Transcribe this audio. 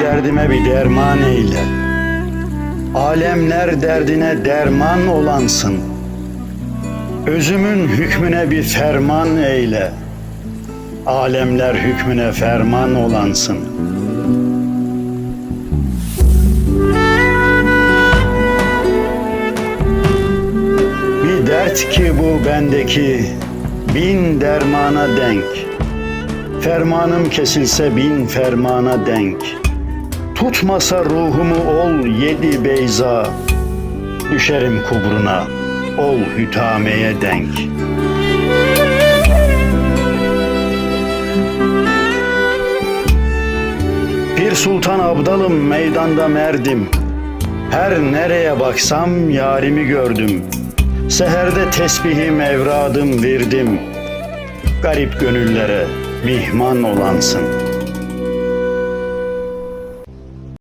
derdime bir derman eyle. Alemler derdine derman olansın. Özümün hükmüne bir ferman eyle. Alemler hükmüne ferman olansın. Bir dert ki bu bendeki bin dermana denk. Fermanım kesilse bin fermana denk. Tutmasa ruhumu ol yedi beyza. Düşerim kubruna, ol hütameye denk. Bir sultan abdalım meydanda merdim. Her nereye baksam yarimi gördüm. Seherde tesbihim evradım verdim. Garip gönüllere mihman olansın.''